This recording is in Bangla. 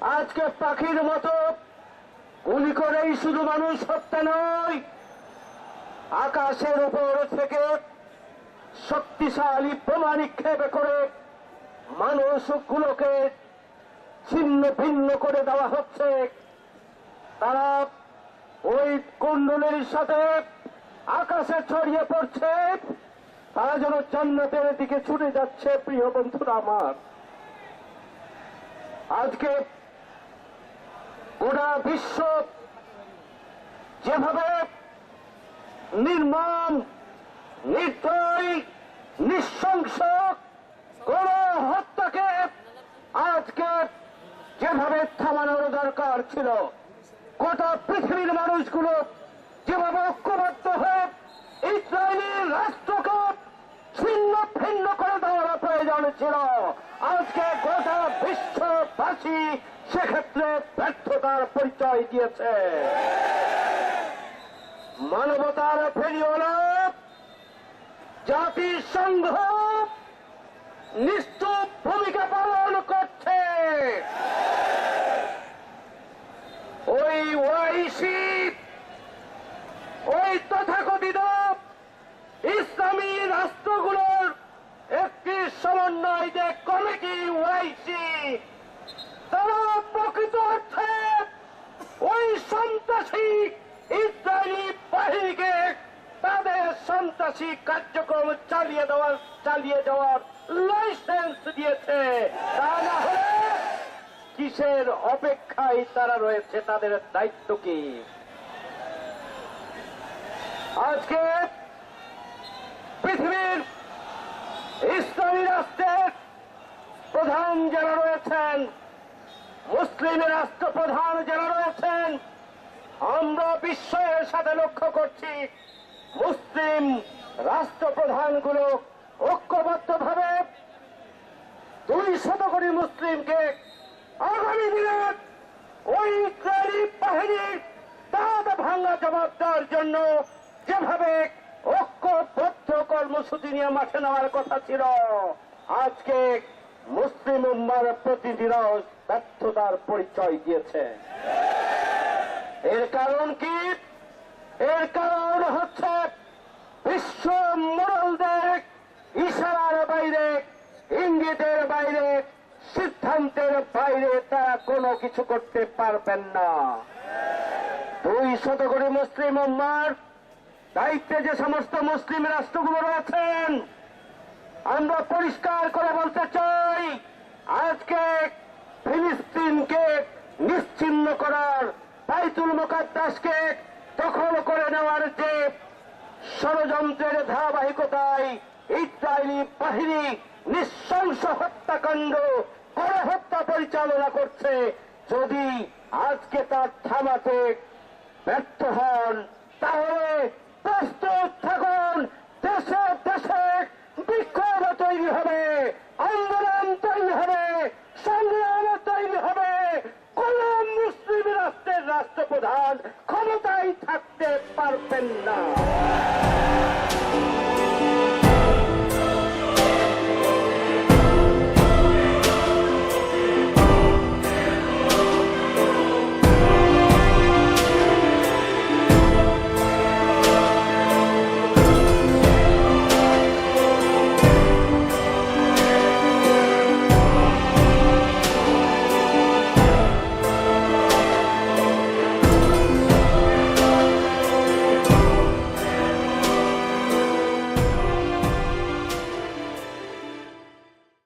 আজকে পাখির মতো গুলি করেই শুধু মানুষ হত্যা নয়, আকাশের উপর থেকে শক্তিশালী বোমা নিক্ষেপ করে মানুষগুলোকে ছিন্ন ভিন্ন করে দেওয়া হচ্ছে। তারা ওই কুণ্ডলের সাথে আকাশে ছড়িয়ে পড়ছে। তারা যেন জান্নাতের দিকে ছুটে যাচ্ছে, প্রিয় বন্ধুরা আমার। আজকে গোটা বিশ্ব যেভাবে নির্মম, নির্দয়, নিঃশংস কোন হত্যাকে আজকে যেভাবে থামানোর দরকার ছিল, গোটা পৃথিবীর মানুষগুলো যেভাবে ঐক্যবদ্ধ হয়ে ইসরায়েলি রাষ্ট্রকে ছিন্ন ভিন্ন ছিল আজকে গোটা বিশ্ববাসী সেক্ষেত্রে ব্যর্থতার পরিচয় দিয়েছে। মানবতার ফেরিওয়ালা জাতিসংঘ নিশ্চুপ ভূমিকা পালন করছে ওই ওয়াইসি ওই তথাকথিত ইসলামী রাষ্ট্রগুলোর একটি সমন্বয় যে কমিটি ওয়াইসি, তারা প্রকৃত অর্থে ওই সন্ত্রাসী ইসরায়েলি বাহিনীকে তাদের সন্ত্রাসী কার্যক্রম চালিয়ে দেওয়ার, চালিয়ে যাওয়ার লাইসেন্স দিয়েছে। তা না হলে কিসের অপেক্ষায় তারা রয়েছে, তাদের দায়িত্ব কি? আজকে পৃথিবীর ইসলামী রাষ্ট্রের প্রধান যারা রয়েছেন, মুসলিম রাষ্ট্রপ্রধান যারা রয়েছেন, আমরা বিশ্বের সাথে লক্ষ্য করছি মুসলিম রাষ্ট্রপ্রধানগুলো ঐক্যবদ্ধ ভাবে দুই শত কোটি মুসলিমকে আগামী দিনে ওই ইসরায়েলি বাহিনীর দাঁত ভাঙা জবাব দেওয়ার জন্য যেভাবে ঐক্যবদ্ধ কর্মসূচি নিয়ে মাঠে নেওয়ার কথা ছিল, আজকে মুসলিম উম্মার প্রতিনিধিরাও ব্যর্থতার পরিচয় দিয়েছে। এর কারণ কি? এর কারণ হচ্ছে বিশ্ব মোড়লদের ইশারার বাইরে, ইঙ্গিতের বাইরে, সিদ্ধান্তের বাইরে তারা কোনো কিছু করতে পারবেন না। দুই শত কোটি মুসলিম উম্মার দায়িত্বে যে সমস্ত মুসলিম রাষ্ট্রগুলো রয়েছেন আমরা পরিষ্কার করে বলতে চাই, আজকে ফিলিস্তিনকে নিশ্চিন্ন করার বাইতুল মোকাদ্দাসকে দখল করে নেওয়ার যে ষড়যন্ত্রের ধারাবাহিকতায় ইসরায়েলি বাহিনী নৃশংস হত্যাকাণ্ড গণহত্যা পরিচালনা করছে, যদি আজকে তার থামাতে ব্যর্থ হন, তাহলে প্রস্তুত থাকুন, দেশে দেশে বিক্ষোভ তৈরি হবে আন্দোলন তৈরি হবে সংগ্রাম তৈরি হবে কোন মুসলিম রাষ্ট্রপ্রধান ক্ষমতায় থাকতে পারবেন না।